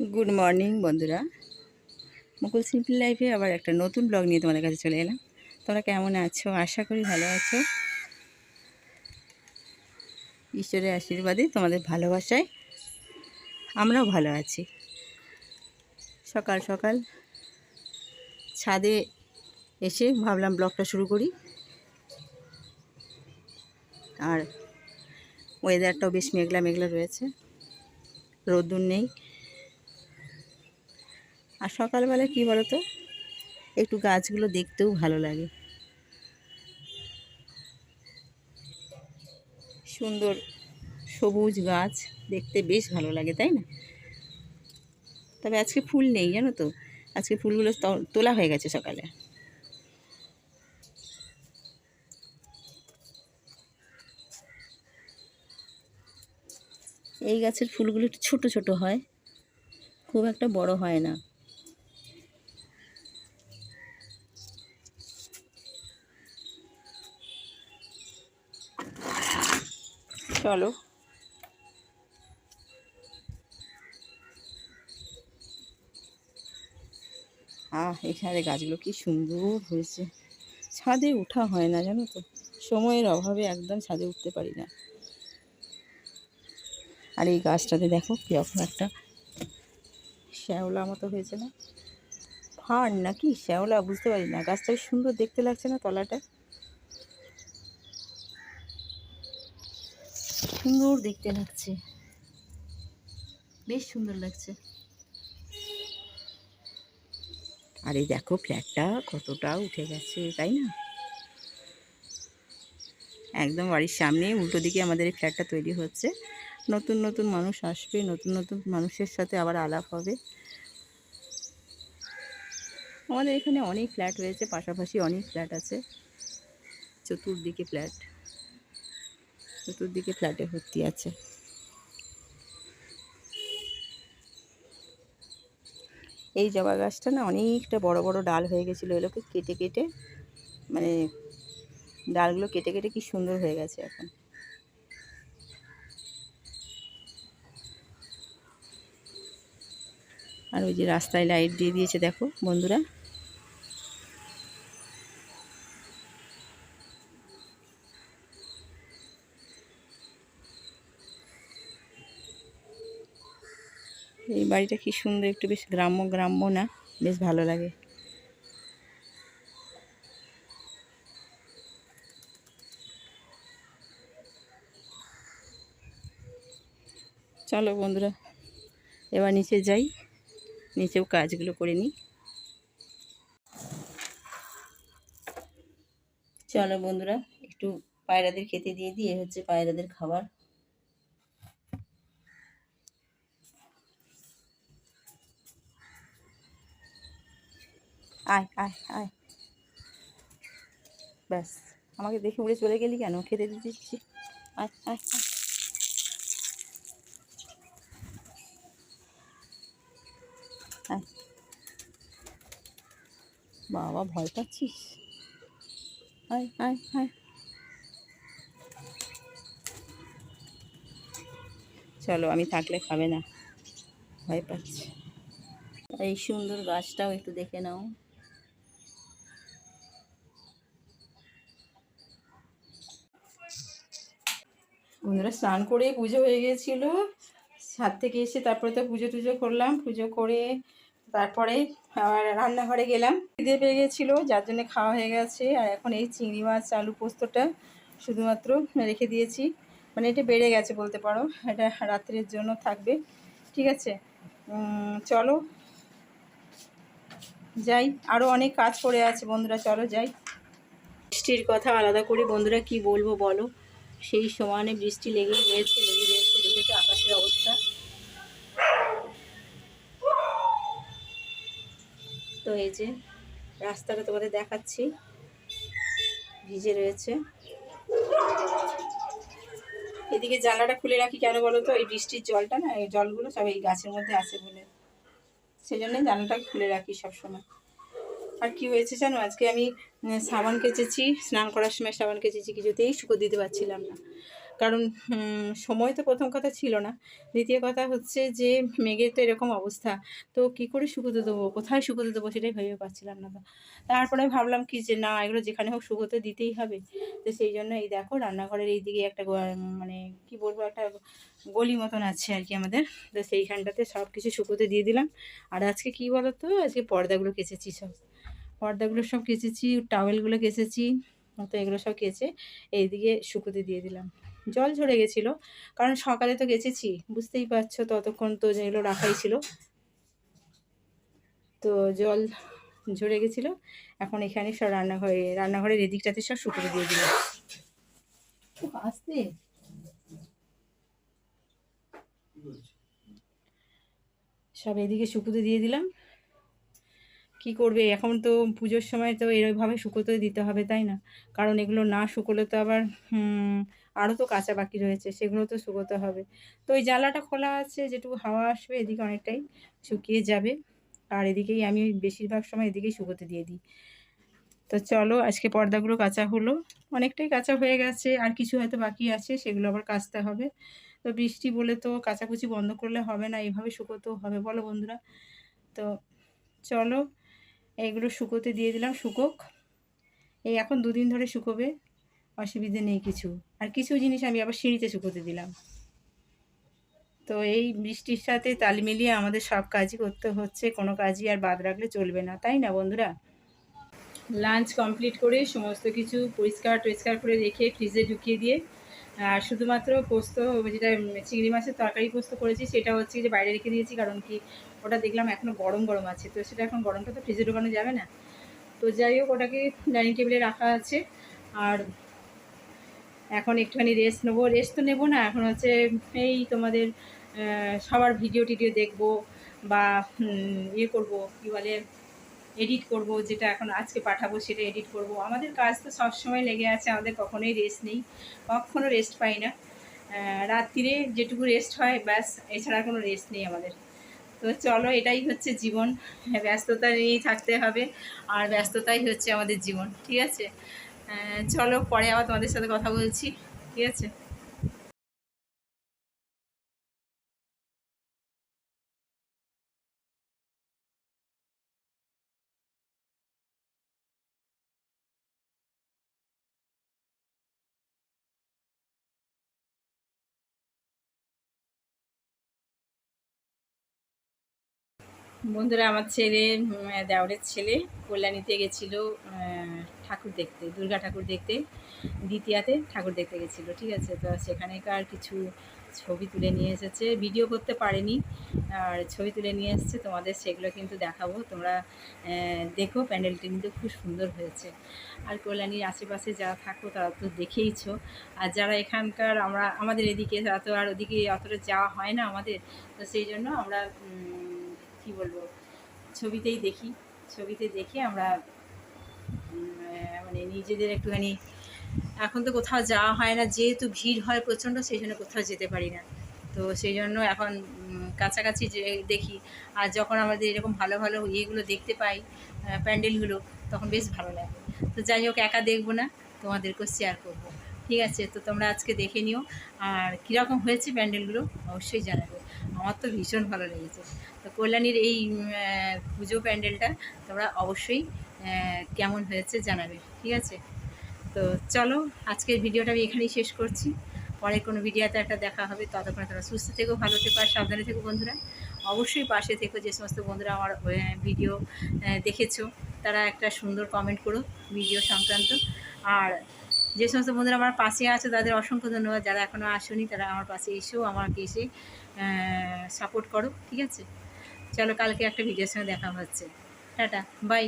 Good morning বন্ধুরা। মুকুল simple লাইফে আবার একটা নতুন ব্লগ নিয়ে তোমাদের কাছে চলে এলাম। তোমরা কেমন আছো? আশা করি ভালো আছো। ঈশ্বরের আশীর্বাদে তোমাদের ভালোবাসায় আমরাও ভালো আছি। সকাল সকাল ছাদে এসে ভাবলাম ব্লগটা শুরু করি। আর ওয়েদারটাও বেশ মেঘলা মেঘলা রয়েছে। রোদ্দুর নেই। আর সকালবেলা কী বলো তো একটু গাছগুলো দেখতেও ভালো লাগে। সুন্দর সবুজ গাছ দেখতে বেশ ভালো লাগে, তাই না? তবে আজকে ফুল নেই, জানো তো? আজকে ফুলগুলো তোলা হয়ে গেছে সকালে। এই গাছের ফুলগুলো একটু ছোটো ছোটো হয়। খুব একটা বড় হয় না। চলো। আহ, এখানে গাছগুলো কি সুন্দর হয়েছে। ছাদে ওঠা হয় না, জানো তো? সময়ের অভাবে একদম ছাদে উঠতে পারি না। আর এই গাছটাতে দেখো কীরকম একটা শ্যাওলা মতো হয়েছে না? ফান নাকি? শ্যাওলা, বুঝতে পারি না। গাছটা সুন্দর দেখতে লাগছে না তলাটা সুন্দর দেখতে লাগছে। বেশ সুন্দর লাগছে। আর এই দেখো, ফ্ল্যাটটা কতটা উঠে গেছে, তাই না? একদম বাড়ির সামনে, উল্টো দিকে আমাদের এই ফ্ল্যাটটা তৈরি হচ্ছে। নতুন নতুন মানুষ আসবে, নতুন নতুন মানুষের সাথে আবার আলাপ হবে। আমাদের এখানে অনেক ফ্ল্যাট রয়েছে, পাশাপাশি অনেক ফ্ল্যাট আছে। চতুর্দিকে ফ্ল্যাট। চতুর্দিকে ফ্ল্যাটে ভর্তি আছে। এই জবা গাছটা না অনেকটা বড় বড় ডাল হয়ে গেছিল এগুলোকে কেটে কেটে মানে ডালগুলো কেটে কেটে কি সুন্দর হয়ে গেছে এখন। আর ওই যে রাস্তায় লাইট দিয়ে দিয়েছে দেখো বন্ধুরা। এই বাড়িটা কি সুন্দর, একটু বেশ গ্রাম্য গ্রাম্য না? বেশ ভালো লাগে। চলো বন্ধুরা, এবার নিচে যাই, নিচেও কাজগুলো করে নিই। চলো বন্ধুরা, একটু পায়রাদের খেতে দিয়ে দিয়ে হচ্ছে পায়রাদের খাবার। আয় আয় আয়। ব্যাস, আমাকে দেখে উড়ে চলে গেলি কেন? খেতে দিচ্ছি। আয় আয়। আয়। বাবা, ভয় পাচ্ছিস? আয় আয় আয়। চলো, আমি থাকলে খাবে না। ভয় পাচ্ছি। এই সুন্দর গাছটাও একটু দেখে নাও। বন্ধুরা স্নান করে পুজো হয়ে গিয়েছিল। ছাদ থেকে এসে তারপরে তো পুজো টুজো করলাম, পুজো করে তারপরে আবার রান্নাঘরে গেলাম। খিদে পেয়ে গেছিল যার জন্য খাওয়া হয়ে গেছে। আর এখন এই চিংড়ি মাছ, আলু পোস্তটা শুধুমাত্র রেখে দিয়েছি। মানে এটা বেড়ে গেছে বলতে পারো, এটা রাত্রের জন্য থাকবে। ঠিক আছে? চলো। যাই আরও অনেক কাজ পড়ে আছে বন্ধুরা, চলো যাই। বৃষ্টির কথা আলাদা করে বন্ধুরা কি বলব বলো? সেই সমানে বৃষ্টি লেগেই রয়েছে লেগে রয়েছে দেখেছ আকাশের অবস্থা। তো এই যে রাস্তাটা তোমাদের দেখাচ্ছি, ভিজে রয়েছে। এদিকে জানলাটা খুলে রাখি কেন বলো তো এই বৃষ্টির জলটা না, এই জলগুলো সব এই গাছের মধ্যে আছে বলে। সেই জন্য জানলাটা খুলে রাখি সবসময়। আর কি হয়েছে জানো? আজকে আমি সাবান কেচেছি, স্নান করার সময় সাবান কেচেছি, কিছুতেই শুকো দিতে পারছিলাম না। কারণ সময় তো প্রথম কথা ছিল না। দ্বিতীয় কথা হচ্ছে যে, মেঘের তো এরকম অবস্থা। তো কি করে শুকোতে দেবো? কোথায় শুকোতে দেবো সেটাই ভেবে পাচ্ছিলাম না তো। তারপরে ভাবলাম কি যে, না, এগুলো যেখানে হোক শুকোতে দিতেই হবে। তো সেই জন্য এই দেখো, রান্নাঘরের এই দিকে একটা মানে কি বলব, একটা গলি মতন আছে আর কি আমাদের। তো সেইখানটাতে সব কিছু শুকোতে দিয়ে দিলাম। আর আজকে কি বলো তো আজকে পর্দাগুলো কেচেছি সব। পর্দাগুলো সব কেচেছি টাওয়েলগুলো কেচেছি তো এগুলো সব কেচে এইদিকে শুকোতে দিয়ে দিলাম। জল ঝরে গেছিল কারণ সকালে তো গেছেছি বুঝতেই পারছ ততক্ষণ তো যেগুলো রাখাই ছিল। তো জল ঝরে গেছিল এখন এখানে সব রান্নাঘরে রান্নাঘরের এদিকটাতে সব শুকোতে দিয়ে দিলাম। খুব আস্তে। সব এদিকে শুকোতে দিয়ে দিলাম। কি করবে? এখন তো পুজোর সময় তো এরভাবে শুকোতে দিতে হবে, তাই না? কারণ এগুলো না শুকোলে তো আবার আরও তো কাঁচা বাকি রয়েছে, সেগুলো তো শুকোতে হবে। তো ওই জানলাটা খোলা আছে যেটুকু হাওয়া আসবে এদিকে অনেকটাই শুকিয়ে যাবে। আর এদিকেই আমি বেশিরভাগ সময় এদিকেই শুকোতে দিয়ে দিই। তো চলো, আজকে পর্দাগুলো কাঁচা হলো। অনেকটাই কাঁচা হয়ে গেছে, আর কিছু হয়তো বাকি আছে, সেগুলো আবার কাচতে হবে। তো বৃষ্টি বলে তো কাচাকুচি বন্ধ করলে হবে না এইভাবে শুকোতেও হবে। বলো বন্ধুরা। তো চলো এইগুলো শুকোতে দিয়ে দিলাম, শুকোক। এই এখন দুদিন ধরে শুকোবে, অসুবিধে নেই কিছু। আর কিছু জিনিস আমি আবার সিঁড়িতে শুকোতে দিলাম। তো এই বৃষ্টির সাথে তাল মিলিয়ে আমাদের সব কাজই করতে হচ্ছে, কোনো কাজই আর বাদ রাখলে চলবে না, তাই না বন্ধুরা? লাঞ্চ কমপ্লিট করে সমস্ত কিছু পরিষ্কার টরিষ্কার করে রেখে ফ্রিজে ঢুকিয়ে দিয়ে আর শুধুমাত্র পোস্ত যেটা চিংড়ি মাছের তরকারি পোস্ত করেছি, সেটা হচ্ছে যে বাইরে রেখে দিয়েছি, কারণ কি ওটা দেখলাম এখনও গরম গরম আছে, তো সেটা এখন গরমটা তো ফ্রিজে ঢোকানো যাবে না। তো যাই হোক, ওটাকে ডাইনিং টেবিলে রাখা আছে, আর এখন একটুখানি রেস্ট নেব। রেস্ট তো নেব না, এখন হচ্ছে এই তোমাদের সবার ভিডিও টিডিও দেখব বা ইয়ে করব, কী বলে এডিট করব, যেটা এখন আজকে পাঠাবো সেটা এডিট করব। আমাদের কাজ তো সবসময় লেগে আছে, আমাদের কখনোই রেস্ট নেই, কখনো রেস্ট পাই না। রাত্রিরে যেটুকু রেস্ট হয়, ব্যাস, এছাড়া কোনো রেস্ট নেই আমাদের। তো চলো, এটাই হচ্ছে জীবন। ব্যস্ততা নিয়েই থাকতে হবে, আর ব্যস্ততাই হচ্ছে আমাদের জীবন, ঠিক আছে? চলো, পরে আবার তোমাদের সাথে কথা বলছি, ঠিক আছে? বন্ধুরা, আমার ছেলে দেওরের ছেলে কল্যাণীতে গেছিল ঠাকুর দেখতে, দুর্গা ঠাকুর দেখতে, দ্বিতীয়াতে ঠাকুর দেখতে গেছিল, ঠিক আছে? তো সেখানেকার কিছু ছবি তুলে নিয়ে এসেছে। ভিডিও করতে পারেনি, আর ছবি তুলে নিয়ে এসেছে, তোমাদের সেগুলো কিন্তু দেখাবো। তোমরা দেখো, প্যান্ডেলটি কিন্তু খুব সুন্দর হয়েছে। আর কল্যাণীর আশেপাশে যারা থাকো, তারা তো দেখেইছো। আর যারা এখানকার, আমরা, আমাদের এদিকে, তারা তো আর ওদিকে অতটা যাওয়া হয় না আমাদের। তো সেই জন্য আমরা কি বলব, ছবিতেই দেখি, ছবিতে দেখে আমরা মানে নিজেদের একটুখানি, এখন তো কোথাও যাওয়া হয় না, যেহেতু ভিড় হয় প্রচণ্ড, সেই জন্য কোথাও যেতে পারি না। তো সেই জন্য এখন কাছাকাছি যে দেখি, আর যখন আমাদের এরকম ভালো ভালো ইয়েগুলো দেখতে পাই প্যান্ডেলগুলো, তখন বেশ ভালো লাগে। তো যাই হোক, একা দেখব না, তোমাদেরকেও শেয়ার করব। ঠিক আছে, তো তোমরা আজকে দেখে নিও, আর কীরকম হয়েছে প্যান্ডেলগুলো, অবশ্যই জানাবে। আমার তো ভীষণ ভালো লেগেছে। তো কল্যাণীর এই পুজো প্যান্ডেলটা তোমরা অবশ্যই কেমন হয়েছে জানাবে, ঠিক আছে? তো চলো, আজকের ভিডিওটা আমি এখানেই শেষ করছি। পরে কোনো ভিডিওতে একটা দেখা হবে, ততক্ষণে তোমরা সুস্থ থেকো, ভালো থেকো আর সাবধানে থেকো বন্ধুরা। অবশ্যই পাশে থেকো যে সমস্ত বন্ধুরা আমার ভিডিও দেখেছ, তারা একটা সুন্দর কমেন্ট করো ভিডিও সংক্রান্ত। আর যে সমস্ত বন্ধুরা আমার পাশে আছে, তাদের অসংখ্য ধন্যবাদ। যারা এখনও আসেনি, তারা আমার পাশে এসেও আমাকে এসে সাপোর্ট করো, ঠিক আছে? চলো, কালকে একটা ভিডিওর সঙ্গে দেখা হচ্ছে। Tata bye